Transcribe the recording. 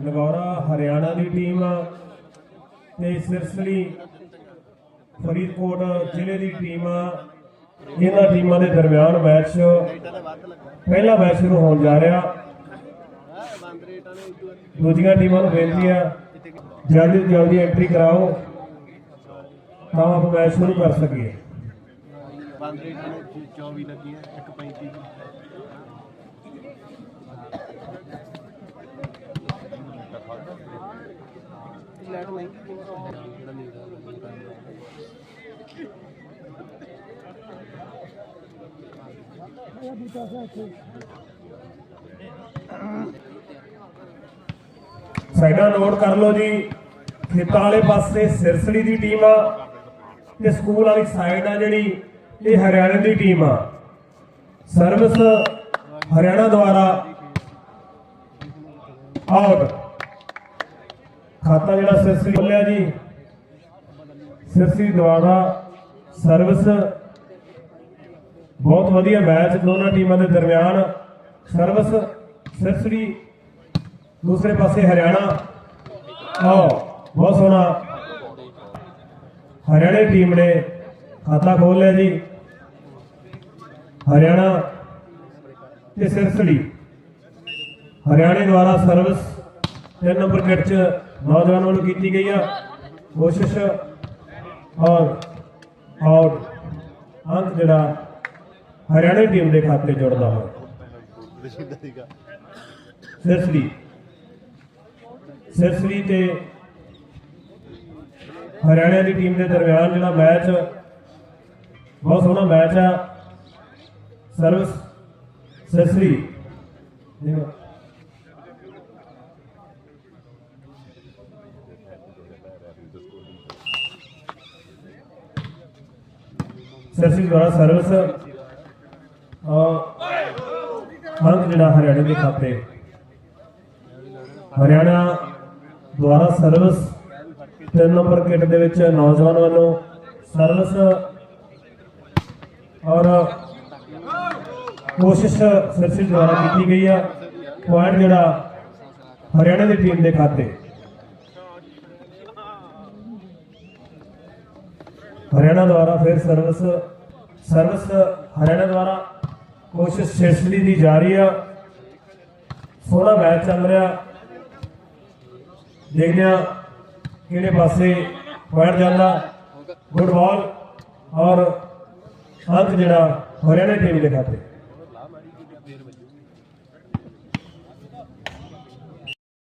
ਨਗੌਰਾ ਹਰਿਆਣਾ ਦੀ ਟੀਮ ਤੇ ਸਿਰਸਲੀ ਫਰੀਦਕੋਟ ਜ਼ਿਲ੍ਹੇ ਦੀ ਟੀਮ ਇਹਨਾਂ ਟੀਮਾਂ ਦੇ ਦਰਮਿਆਨ ਮੈਚ, ਪਹਿਲਾ ਮੈਚ ਸ਼ੁਰੂ ਹੋਣ ਜਾ ਰਿਹਾ। ਦੂਜੀਆਂ ਟੀਮਾਂ ਨੂੰ ਬੇਨਤੀ ਆ, ਜਲਦੀ ਤੋਂ ਜਲਦੀ ਐਂਟਰੀ ਕਰਾਓ, ਤਾਂ ਆਪ ਮੈਚ ਸ਼ੁਰੂ ਕਰ ਸਕੀਏ। ਬੰਦ ਰੇਟ ਨੇ 24 ਲੱਗੀਆਂ 135 ਸਾਈਡਾਂ ਨੋਟ ਕਰ ਲਓ ਜੀ। ਖੇਤਾਂ ਵਾਲੇ ਪਾਸੇ ਸਿਰਸਲੀ ਦੀ ਟੀਮ ਆ ਤੇ ਸਕੂਲ ਵਾਲੀ ਸਾਈਡ ਆ ਜਿਹੜੀ, ਇਹ ਹਰਿਆਣਾ ਦੀ ਟੀਮ ਆ। ਸਰਵਿਸ ਹਰਿਆਣਾ ਦੁਆਰਾ ਆਊਟ। ਖਾਤਾ ਜਿਹੜਾ ਸਿਰਸਲੀ ਖੋਲਿਆ ਜੀ ਸਿਰਸਲੀ ਦੁਆਰਾ ਸਰਵਿਸ ਬਹੁਤ ਵਧੀਆ ਮੈਚ ਦੋਨਾਂ ਟੀਮਾਂ ਦੇ ਦਰਮਿਆਨ ਸਰਵਿਸ ਸਿਰਸੜੀ ਦੂਸਰੇ ਪਾਸੇ ਹਰਿਆਣਾ। ਆਓ, ਬਹੁਤ ਸੋਹਣਾ। ਹਰਿਆਣੇ ਟੀਮ ਨੇ ਖਾਤਾ ਖੋਲ ਲਿਆ ਜੀ। ਹਰਿਆਣਾ ਤੇ ਸਿਰਸੜੀ ਹਰਿਆਣੇ ਦੁਆਰਾ ਸਰਵਿਸ ਤਿੰਨ ਨੰਬਰ ਕਿੱਟ ਚ ਨੌਜਵਾਨ ਵੱਲੋਂ ਕੀਤੀ ਗਈ ਆ। ਕੋਸ਼ਿਸ਼ ਔਰ ਆਊਟ ਅੰਕ ਜਿਹੜਾ ਹਰਿਆਣਾ ਟੀਮ ਦੇ ਖਾਤੇ ਜੁੜਦਾ ਹੋਇਆ। ਸਿਰਸਰੀ। ਸਿਰਸਰੀ ਤੇ ਹਰਿਆਣਾ ਦੀ ਟੀਮ ਦੇ ਦਰਮਿਆਨ ਜਿਹੜਾ ਮੈਚ, ਬਹੁਤ ਸੋਹਣਾ ਮੈਚ ਆ। ਸਰਵਿਸ ਸਿਰਸਰੀ। ਸਿਰਸਰੀ ਦੁਆਰਾ ਸਰਵਿਸ ਔਰ ਜਿਹੜਾ ਹਰਿਆਣਾ ਦੇ ਖਾਤੇ। ਹਰਿਆਣਾ ਦੁਆਰਾ ਸਰਵਿਸ, ਤਿੰਨ ਨੰਬਰ ਕਿੱਟ ਦੇ ਵਿੱਚ ਨੌਜਵਾਨ ਵੱਲੋਂ ਸਰਵਿਸ ਔਰ ਕੋਸ਼ਿਸ਼ ਸਿਰਸੀ ਦੁਆਰਾ ਕੀਤੀ ਗਈ ਆ। ਪੁਆਇੰਟ ਜਿਹੜਾ ਹਰਿਆਣਾ ਦੀ ਟੀਮ ਦੇ ਖਾਤੇ। ਹਰਿਆਣਾ ਦੁਆਰਾ ਫਿਰ ਸਰਵਿਸ ਸਰਵਿਸ ਹਰਿਆਣਾ ਦੁਆਰਾ ਕੋਸ਼ਿਸ਼ ਸਿਰਸਲੀ ਦੀ ਜਾਰੀ ਆ। ਸੋਹਣਾ ਮੈਚ ਚੱਲ ਰਿਹਾ। ਦੇਖਦੇ ਹਾਂ ਕਿਹੜੇ ਪਾਸੇ ਪੁਆਇੰਟ ਜਾਂਦਾ ਗੁੱਡ ਬਾਲ ਔਰ ਅੰਕ ਜਿਹੜਾ ਹਰਿਆਣਾ ਟੀਮ ਦੇ ਖਾਤੇ।